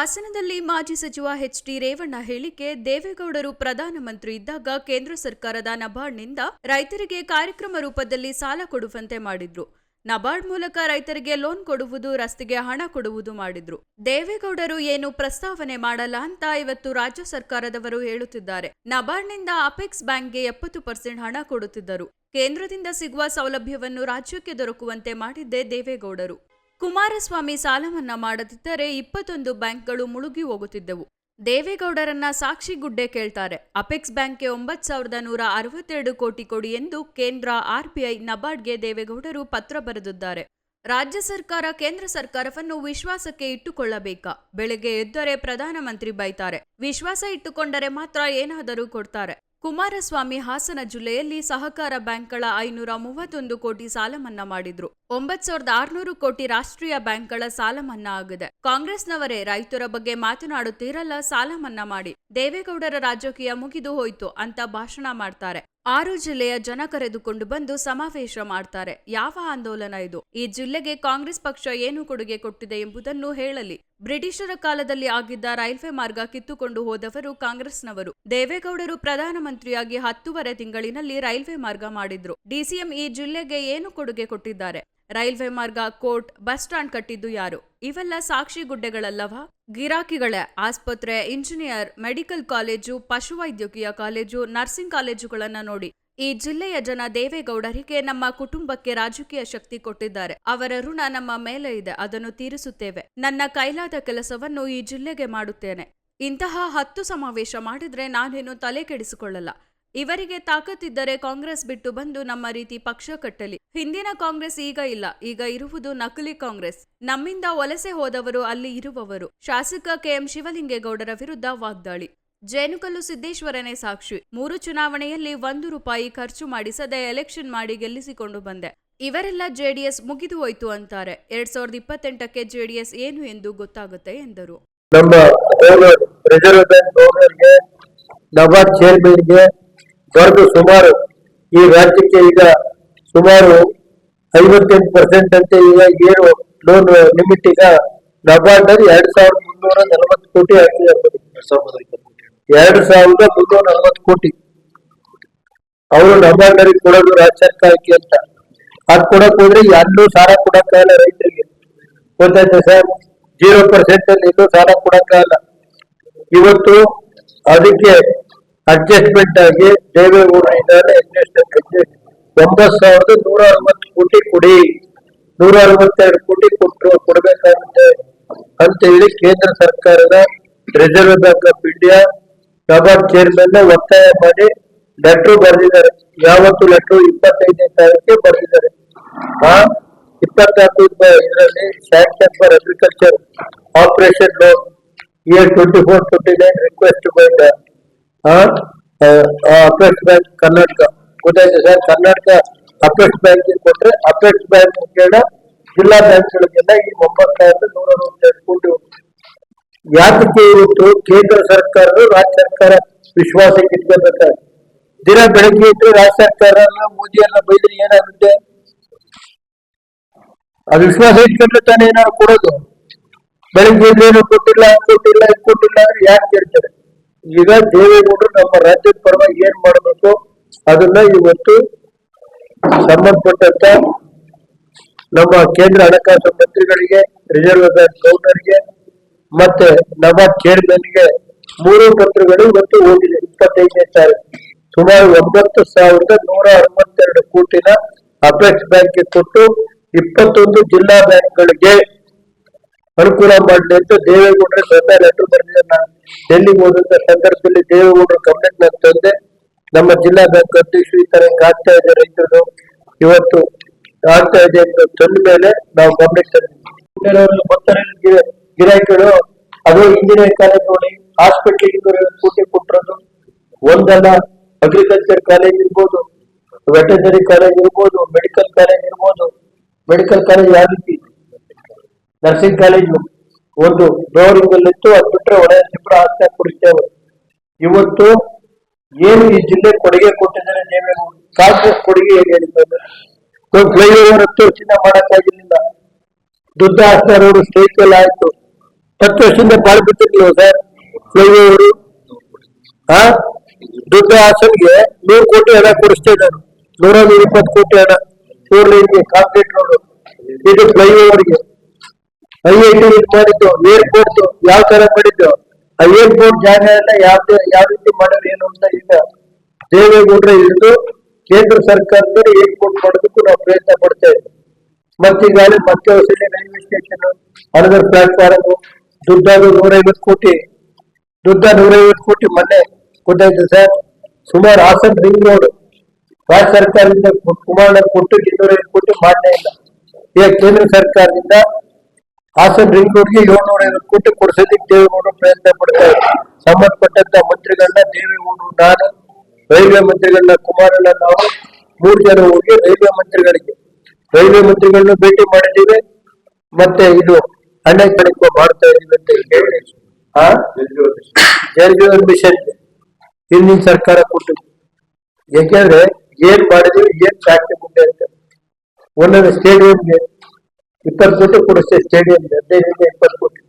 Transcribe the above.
ಹಾಸನದಲ್ಲಿ ಮಾಜಿ ಸಚಿವ ಎಚ್ ಡಿ ರೇವಣ್ಣ ಹೇಳಿಕೆ, ದೇವೇಗೌಡರು ಪ್ರಧಾನಮಂತ್ರಿ ಇದ್ದಾಗ ಕೇಂದ್ರ ಸರ್ಕಾರದ ನಬಾರ್ಡ್ನಿಂದ ರೈತರಿಗೆ ಕಾರ್ಯಕ್ರಮ ರೂಪದಲ್ಲಿ ಸಾಲ ಕೊಡುವಂತೆ ಮಾಡಿದ್ರು. ನಬಾರ್ಡ್ ಮೂಲಕ ರೈತರಿಗೆ ಲೋನ್ ಕೊಡುವುದು, ರಸ್ತೆಗೆ ಹಣ ಕೊಡುವುದು ಮಾಡಿದ್ರು. ದೇವೇಗೌಡರು ಏನು ಪ್ರಸ್ತಾವನೆ ಮಾಡಲ್ಲ ಅಂತ ಇವತ್ತು ರಾಜ್ಯ ಸರ್ಕಾರದವರು ಹೇಳುತ್ತಿದ್ದಾರೆ. ನಬಾರ್ಡ್ನಿಂದ ಅಪೆಕ್ಸ್ ಬ್ಯಾಂಕ್ಗೆ ಎಪ್ಪತ್ತು ಪರ್ಸೆಂಟ್ ಹಣ ಕೊಡುತ್ತಿದ್ದರು. ಕೇಂದ್ರದಿಂದ ಸಿಗುವ ಸೌಲಭ್ಯವನ್ನು ರಾಜ್ಯಕ್ಕೆ ದೊರಕುವಂತೆ ಮಾಡಿದ್ದೇ ದೇವೇಗೌಡರು. ಕುಮಾರಸ್ವಾಮಿ ಸಾಲ ಮನ್ನಾ ಮಾಡದಿದ್ದರೆ ಇಪ್ಪತ್ತೊಂದು ಬ್ಯಾಂಕ್ಗಳು ಮುಳುಗಿ ಹೋಗುತ್ತಿದ್ದವು. ದೇವೇಗೌಡರನ್ನ ಸಾಕ್ಷಿ ಗುಡ್ಡೆ ಕೇಳ್ತಾರೆ. ಅಪೆಕ್ಸ್ ಬ್ಯಾಂಕ್ಗೆ ಒಂಬತ್ತು ಸಾವಿರದ ನೂರ ಅರವತ್ತೆರಡು ಕೋಟಿ ಕೊಡಿ ಎಂದು ಕೇಂದ್ರ ಆರ್ಬಿಐ ನಬಾರ್ಡ್ಗೆ ದೇವೇಗೌಡರು ಪತ್ರ ಬರೆದಿದ್ದಾರೆ. ರಾಜ್ಯ ಸರ್ಕಾರ ಕೇಂದ್ರ ಸರ್ಕಾರವನ್ನು ವಿಶ್ವಾಸಕ್ಕೆ ಇಟ್ಟುಕೊಳ್ಳಬೇಕಾ? ಬೆಳಗ್ಗೆ ಎದ್ದರೆ ಪ್ರಧಾನಮಂತ್ರಿ ಬೈತಾರೆ. ವಿಶ್ವಾಸ ಇಟ್ಟುಕೊಂಡರೆ ಮಾತ್ರ ಏನಾದರೂ ಕೊಡ್ತಾರೆ. ಕುಮಾರಸ್ವಾಮಿ ಹಾಸನ ಜಿಲ್ಲೆಯಲ್ಲಿ ಸಹಕಾರ ಬ್ಯಾಂಕ್ಗಳ ಐನೂರ ಮೂವತ್ತೊಂದು ಕೋಟಿ ಸಾಲ ಮನ್ನಾ ಮಾಡಿದ್ರು. ಒಂಬತ್ ಸಾವಿರದ ಆರುನೂರು ಕೋಟಿ ರಾಷ್ಟ್ರೀಯ ಬ್ಯಾಂಕ್ಗಳ ಸಾಲ ಮನ್ನಾ ಆಗಿದೆ. ಕಾಂಗ್ರೆಸ್ನವರೇ ರೈತರ ಬಗ್ಗೆ ಮಾತನಾಡುತ್ತೀರಲ್ಲ ಸಾಲ ಮನ್ನಾ ಮಾಡಿ. ದೇವೇಗೌಡರ ರಾಜಕೀಯ ಮುಗಿದು ಹೋಯ್ತು ಅಂತ ಭಾಷಣ ಮಾಡ್ತಾರೆ. ಆರು ಜಿಲ್ಲೆಯ ಜನ ಕರೆದುಕೊಂಡು ಬಂದು ಸಮಾವೇಶ ಮಾಡ್ತಾರೆ. ಯಾವ ಆಂದೋಲನ ಇದು? ಈ ಜಿಲ್ಲೆಗೆ ಕಾಂಗ್ರೆಸ್ ಪಕ್ಷ ಏನು ಕೊಡುಗೆ ಕೊಟ್ಟಿದೆ ಎಂಬುದನ್ನು ಹೇಳಲಿ. ಬ್ರಿಟಿಷರ ಕಾಲದಲ್ಲಿ ಆಗಿದ್ದ ರೈಲ್ವೆ ಮಾರ್ಗ ಕಿತ್ತುಕೊಂಡು ಹೋದವರು ಕಾಂಗ್ರೆಸ್ನವರು. ದೇವೇಗೌಡರು ಪ್ರಧಾನಮಂತ್ರಿಯಾಗಿ ಹತ್ತೂವರೆ ತಿಂಗಳಿನಲ್ಲಿ ರೈಲ್ವೆ ಮಾರ್ಗ ಮಾಡಿದ್ರು. ಡಿಸಿಎಂ ಈ ಜಿಲ್ಲೆಗೆ ಏನು ಕೊಡುಗೆ ಕೊಟ್ಟಿದ್ದಾರೆ? ರೈಲ್ವೆ ಮಾರ್ಗ, ಕೋರ್ಟ್, ಬಸ್ ಸ್ಟಾಂಡ್ ಕಟ್ಟಿದ್ದು ಯಾರು? ಇವೆಲ್ಲ ಸಾಕ್ಷಿ ಗುಡ್ಡೆಗಳಲ್ಲವಾ? ಗಿರಾಕಿಗಳೇ, ಆಸ್ಪತ್ರೆ, ಇಂಜಿನಿಯರ್, ಮೆಡಿಕಲ್ ಕಾಲೇಜು ಪಶುವೈದ್ಯಕೀಯ ಕಾಲೇಜು, ನರ್ಸಿಂಗ್ ಕಾಲೇಜುಗಳನ್ನ ನೋಡಿ. ಈ ಜಿಲ್ಲೆಯ ಜನ ದೇವೇಗೌಡರಿಗೆ ನಮ್ಮ ಕುಟುಂಬಕ್ಕೆ ರಾಜಕೀಯ ಶಕ್ತಿ ಕೊಟ್ಟಿದ್ದಾರೆ. ಅವರ ಋಣ ನಮ್ಮ ಮೇಲೆ ಇದೆ, ಅದನ್ನು ತೀರಿಸುತ್ತೇವೆ. ನನ್ನ ಕೈಲಾದ ಕೆಲಸವನ್ನು ಈ ಜಿಲ್ಲೆಗೆ ಮಾಡುತ್ತೇನೆ. ಇಂತಹ ಹತ್ತು ಸಮಾವೇಶ ಮಾಡಿದ್ರೆ ನಾನೇನು ತಲೆ ಕೆಡಿಸಿಕೊಳ್ಳಲ್ಲ. ಇವರಿಗೆ ತಾಕತ್ತಿದ್ದರೆ ಕಾಂಗ್ರೆಸ್ ಬಿಟ್ಟು ಬಂದು ನಮ್ಮ ರೀತಿ ಪಕ್ಷ ಕಟ್ಟಲಿ. ಹಿಂದಿನ ಕಾಂಗ್ರೆಸ್ ಈಗ ಇಲ್ಲ. ಈಗ ಇರುವುದು ನಕಲಿ ಕಾಂಗ್ರೆಸ್. ನಮ್ಮಿಂದ ವಲಸೆ ಹೋದವರು ಅಲ್ಲಿ ಇರುವವರು. ಶಾಸಕ ಕೆಎಂ ಶಿವಲಿಂಗೇಗೌಡರ ವಿರುದ್ಧ ವಾಗ್ದಾಳಿ. ಜೇನುಕಲ್ಲು ಸಿದ್ದೇಶ್ವರನೇ ಸಾಕ್ಷಿ. ಮೂರು ಚುನಾವಣೆಯಲ್ಲಿ ಒಂದು ರೂಪಾಯಿ ಖರ್ಚು ಮಾಡಿಸದೆ ಎಲೆಕ್ಷನ್ ಮಾಡಿ ಗೆಲ್ಲಿಸಿಕೊಂಡು ಬಂದೆ. ಇವರೆಲ್ಲ ಜೆಡಿಎಸ್ ಮುಗಿದು ಹೋಯ್ತು ಅಂತಾರೆ. ಎರಡ್ ಸಾವಿರದ ಇಪ್ಪತ್ತೆಂಟಕ್ಕೆ ಜೆಡಿಎಸ್ ಏನು ಎಂದು ಗೊತ್ತಾಗುತ್ತೆ ಎಂದರು. ನಮ್ಮ ರಿಸರ್ವ್ ಬ್ಯಾಂಕ್ ಚೇರ್ಮನ್ಗೆ ಬರೆದು ಸುಮಾರು ಈ ರಾಜ್ಯಕ್ಕೆ ಈಗ ಸುಮಾರು ಐವತ್ತೆಂಟು ಪರ್ಸೆಂಟ್ ಅಂತ ಈಗ ಏನು ಲೋನ್ ಲಿಮಿಟ್ ಈಗ ನಬಾರ್ಡ್ ಎರಡು ಎರಡ್ ಸಾವಿರದ ಮುನ್ನೂರ ನಲವತ್ತು ಕೋಟಿ ಹಾಕಿದ್ದಾರೆ ಎರಡು ಸಾವಿರದ ಮುನ್ನೂರ ನಲವತ್ತು ಕೋಟಿ. ಅವರು ನಬಾರ್ಡ್ನಲ್ಲಿ ಕೊಡೋದು ರಾಜ್ಯ ಸರ್ಕಾರಕ್ಕೆ ಅಂತ. ಅದ್ ಕೊಡಕ್ ಹೋದ್ರೆ ಎಲ್ಲೂ ಸಾಲ ಕೊಡಕ್ಕಾಗಲ್ಲ ರೈತರಿಗೆ. ಗೊತ್ತಾಯ್ತಾ ಸರ್? ಜೀರೋ ಪರ್ಸೆಂಟ್ ಅಲ್ಲಿ ಇನ್ನೂ ಸಾಲ ಕೊಡಕ್ಕಾಗಲ್ಲ ಇವತ್ತು ಅದಕ್ಕೆ ಅಡ್ಜಸ್ಟ್ಮೆಂಟ್ ಆಗಿ ದೇವೇಗೌಡ ಇದ್ದಾರೆ ಅಡ್ಜಸ್ಟ್ ಒಂಬತ್ತು ಸಾವಿರದ ನೂರ ಅರವತ್ತು ಕೋಟಿ ಕೊಡಿ. ನೂರ ಅರವತ್ತೆರಡು ಕೋಟಿ ಕೊಟ್ಟರು ಕೊಡಬೇಕಾಗುತ್ತೆ ಅಂತ ಹೇಳಿ ಕೇಂದ್ರ ಸರ್ಕಾರದ reserve bank of India NABARD chairman ಒತ್ತಾಯ ಮಾಡಿ ಲೆಟ್ರು ಬರೆದಿದ್ದಾರೆ. ಯಾವತ್ತು ಲೆಟ್ರು ಇಪ್ಪತ್ತೈದನೇ ತಾರೀಕಿಗೆ ಬರೆದಿದ್ದಾರೆ. ಆ ಇಪ್ಪತ್ನಾಲ್ಕು ಇದರಲ್ಲಿ sanction for agriculture operation loan year twenty four twenty nine request by apex bank Karnataka ಗೊತ್ತಾಯ್ತು ಸರ್? ಕರ್ನಾಟಕ ಅಪೆಕ್ಸ್ ಬ್ಯಾಂಕ್ ಕೊಟ್ಟರೆ ಅಪೆಕ್ಸ್ ಬ್ಯಾಂಕ್ ಮುಖೇನ ಜಿಲ್ಲಾ ಬ್ಯಾಂಕ್ಗಳಿಗೆಲ್ಲ ಈ ಒಂಬತ್ತು ಸಾವಿರದ ನೂರ ಅರವತ್ತೆರಡು ಕೋಟಿ ಯಾತಕ್ಕೆ ಇವತ್ತು ಕೇಂದ್ರ ಸರ್ಕಾರ ರಾಜ್ಯ ಸರ್ಕಾರ ವಿಶ್ವಾಸಕ್ಕೆ ಇಟ್ಕೋಬೇಕಾದ್ರೆ ದಿನ ಬೆಳಗ್ಗೆ ಇಟ್ಟು ರಾಜ್ಯ ಸರ್ಕಾರ ಮೋದಿಯನ್ನ ಬೈದ್ರೆ ಏನಾಗುತ್ತೆ? ಅದು ವಿಶ್ವಾಸ ಇಟ್ಕೊಂಡ್ರೆ ತಾನೇ ಏನಾದ್ರು ಕೊಡೋದು? ಬೆಳಿಗ್ಗೆ ಇದ್ರೆ ಕೊಟ್ಟಿಲ್ಲ ಕೊಟ್ಟಿಲ್ಲ ಕೊಟ್ಟಿಲ್ಲ ಅಂದ್ರೆ ಯಾಕೆ ಕೇಳ್ತಾರೆ? ಈಗ ದೇವೇಗೌಡರು ನಮ್ಮ ರಾಜ್ಯದ ಪರವಾಗಿ ಏನ್ ಮಾಡಬೇಕು ಅದನ್ನ ಇವತ್ತು ಸಂಬಂಧಪಟ್ಟಂತ ನಮ್ಮ ಕೇಂದ್ರ ಹಣಕಾಸು ಮಂತ್ರಿಗಳಿಗೆ ರಿಸರ್ವ್ ಬ್ಯಾಂಕ್ ಗವರ್ನರ್ಗೆ ಮತ್ತೆ ನಮ್ಮ ಚೇರ್ಮನ್ಗೆ ಮೂರು ಪತ್ರಗಳು ಇವತ್ತು ಹೋಗಿದೆ ಇಪ್ಪತ್ತೈದನೇ ತಾರೀಕು ಸುಮಾರು ಒಂಬತ್ತು ಸಾವಿರದ ನೂರ ಅರವತ್ತೆರಡು ಕೋಟಿನ ಅಪೆಕ್ಸ್ ಬ್ಯಾಂಕ್ಗೆ ಕೊಟ್ಟು ಇಪ್ಪತ್ತೊಂದು ಜಿಲ್ಲಾ ಬ್ಯಾಂಕ್ಗಳಿಗೆ ಅನುಕೂಲ ಮಾಡಲಿ ಅಂತ ದೇವೇಗೌಡರ ಸ್ವತಃ ಲೆಟರ್ ಬರೆದಿದೆ. ನಾನು ಡೆಲ್ಲಿಗೆ ಹೋದಂತ ಸಂದರ್ಭದಲ್ಲಿ ದೇವೇಗೌಡರ ಕಂಪ್ಲೇಂಟ್ ನಾನು ತಂದೆ, ನಮ್ಮ ಜಿಲ್ಲಾ ಬ್ಯಾಂಕ್ ಅಧ್ಯಕ್ಷರು ಈ ತರ ಆಗ್ತಾ ಇದೆ ರೈತರು. ಇವತ್ತು ಆಗ್ತಾ ಇದೆ ಅಂತ ತಂದ ಮೇಲೆ ನಾವು ಕಂಪ್ಲೇಂಟ್ ತಂದಿದ್ದೀವಿ ಬರ್ತಾರೆ ಗಿ- ಗಿರಾಕಿಗಳು ಅದು ಇಂಜಿನಿಯರಿಂಗ್ ಕಾಲೇಜ್ ನೋಡಿ ಹಾಸ್ಪಿಟ್ಲಿಗೆ ಸ್ಕೂಟಿ ಕೋಟಿ ಕೊಟ್ಟಿರೋದು. ಒಂದಲ್ಲ ಅಗ್ರಿಕಲ್ಚರ್ ಕಾಲೇಜ್ ಇರ್ಬೋದು ವೆಟರ್ನರಿ ಕಾಲೇಜ್ ಇರ್ಬೋದು ಮೆಡಿಕಲ್ ಕಾಲೇಜ್ ಇರ್ಬೋದು. ಮೆಡಿಕಲ್ ಕಾಲೇಜ್ ಯಾವ ರೀತಿ ನರ್ಸಿಂಗ್ ಕಾಲೇಜು ಒಂದು ಡೋರಿಂಗ್ ಅಲ್ಲಿ ಇತ್ತು ಅದ್ ಬಿಟ್ರೆ ಒಳ್ಳೆಯ ಆಸ್ತಿ ಕೊಡಿಸ್ತೇವೆ. ಇವತ್ತು ಏನು ಈ ಜಿಲ್ಲೆ ಕೊಡುಗೆ ಕೊಟ್ಟಿದ್ದಾರೆ ನೀವೇನು ಕಾಂಗ್ರೆಸ್ ಕೊಡುಗೆ ಏನು ಹೇಳಿದ್ದಾರೆ. ಫ್ಲೈಓವರ್ ಹತ್ತು ಚಿನ್ನ ಮಾಡಕ್ಕಾಗಿರ್ಲಿಲ್ಲ ದುಡ್ಡು ಹಾಕ್ತಾ ರೋಡ್ ಸ್ಟೇಟ್ ಆಯ್ತು. ಹತ್ತು ವರ್ಷದಿಂದ ಬಾಳ್ ಬಿಟ್ಟಿರ್ಲಿಲ್ಲ ಸರ್. ಫ್ಲೈಓವರು ಹಾ ದುಡ್ಡು ಹಾಸನ್ಗೆ ನೂರು ಕೋಟಿ ಹಣ ಕೊಡಿಸ್ತಾ ಇದ್ದಾರೆ. ನೂರ ನೂರ ಇಪ್ಪತ್ತು ಕೋಟಿ ಹಣ. ಫೋರ್ ಲೈನ್ಗೆ ಕಾಂಕ್ರೀಟ್ ರೋಡ್ ಇದು ಫ್ಲೈಓವರ್ಗೆ ಐ ಐ ಮಾಡಿದ್ದು ಏರ್ಪೋರ್ಟ್ ಯಾವ ತರ ಮಾಡಿದ್ದು ಆ ಏರ್ಪೋರ್ಟ್ ಜಾಗ ಎಲ್ಲ ಯಾವ ಯಾವ ರೀತಿ ಮಾಡೋದು ಏನು ಅಂತ ಈಗ ದೇವೇಗೌಡರ ಹಿಡಿದು ಕೇಂದ್ರ ಸರ್ಕಾರದವರು ಏರ್ಪೋರ್ಟ್ ಮಾಡೋದಕ್ಕೂ ನಾವು ಪ್ರಯತ್ನ ಪಡ್ತಾ ಇದ್ದೀವಿ ಮತ್ತೀಗಾಗಲೇ ಮತ್ತೆ ಹೊಸಲಿ ರೈಲ್ವೆ ಸ್ಟೇಷನ್ ಅನದರ್ ಪ್ಲಾಟ್ಫಾರ್ಮ್ ದುಡ್ಡಾಗ ನೂರೈವತ್ತು ಕೋಟಿ ದುಡ್ಡ ನೂರೈವತ್ತು ಕೋಟಿ ಮೊನ್ನೆ ಗೊತ್ತಾಯ್ತು ಸರ್. ಸುಮಾರು ಹಾಸನ್ ರಿಂಗ್ ರೋಡ್, ರಾಜ್ಯ ಸರ್ಕಾರದಿಂದ ಕುಮಾರ ಕೊಟ್ಟು ಇನ್ನೂರೈವತ್ತು ಕೋಟಿ ಮಾಡಲೇ ಇಲ್ಲ. ಈಗ ಕೇಂದ್ರ ಸರ್ಕಾರದಿಂದ ಹಾಸನ್ ರಿಂಗ್ ರೋಡ್ಗೆ ಏಳ್ನೂರ ಐವತ್ತು ಕೋಟಿ ಕೊಡಿಸೋದಕ್ಕೆ ದೇವೇಗೌಡರು ಪ್ರಯತ್ನ ಪಡ್ತಾರೆ ಸಂಬಂಧಪಟ್ಟಂತ ಮಂತ್ರಿಗಳನ್ನ ದೇವೇಗೌಡರು ನಾನು ರೈಲ್ವೆ ಮಂತ್ರಿಗಳನ್ನ, ಕುಮಾರಣ್ಣ ನಾವು ಮೂರು ಜನ ಹೋಗಿ ರೈಲ್ವೆ ಮಂತ್ರಿಗಳಿಗೆ. ರೈಲ್ವೆ ಮಂತ್ರಿಗಳನ್ನ ಭೇಟಿ ಮಾಡಿದ್ದೀವಿ. ಮತ್ತೆ ಇದು ಹಣ ಕಡಿಮೆ ಮಾಡ್ತಾ ಇದೀವಿ ಅಂತ ಹೇಳಿ ಜಲ್ ಮಿಷನ್ ಹಿಂದಿನ ಸರ್ಕಾರ ಕೊಟ್ಟು ಯಾಕೆಂದ್ರೆ ಏನ್ ಮಾಡಿದೀವಿ, ಏನ್ ಫ್ಯಾಕ್ಟ್ರಿ ಮುಂದೆ ಅಂತ. ಒಂದೊಂದು ಸ್ಟೇಡಿಯಂಗೆ ಇಪ್ಪತ್ತು ಕೋಟಿ ಕೊಡಿಸ್ತೇವೆ ಸ್ಟೇಡಿಯಂಗೆ ಹದಿನೈದರಿಂದ ಇಪ್ಪತ್ತು ಕೋಟಿ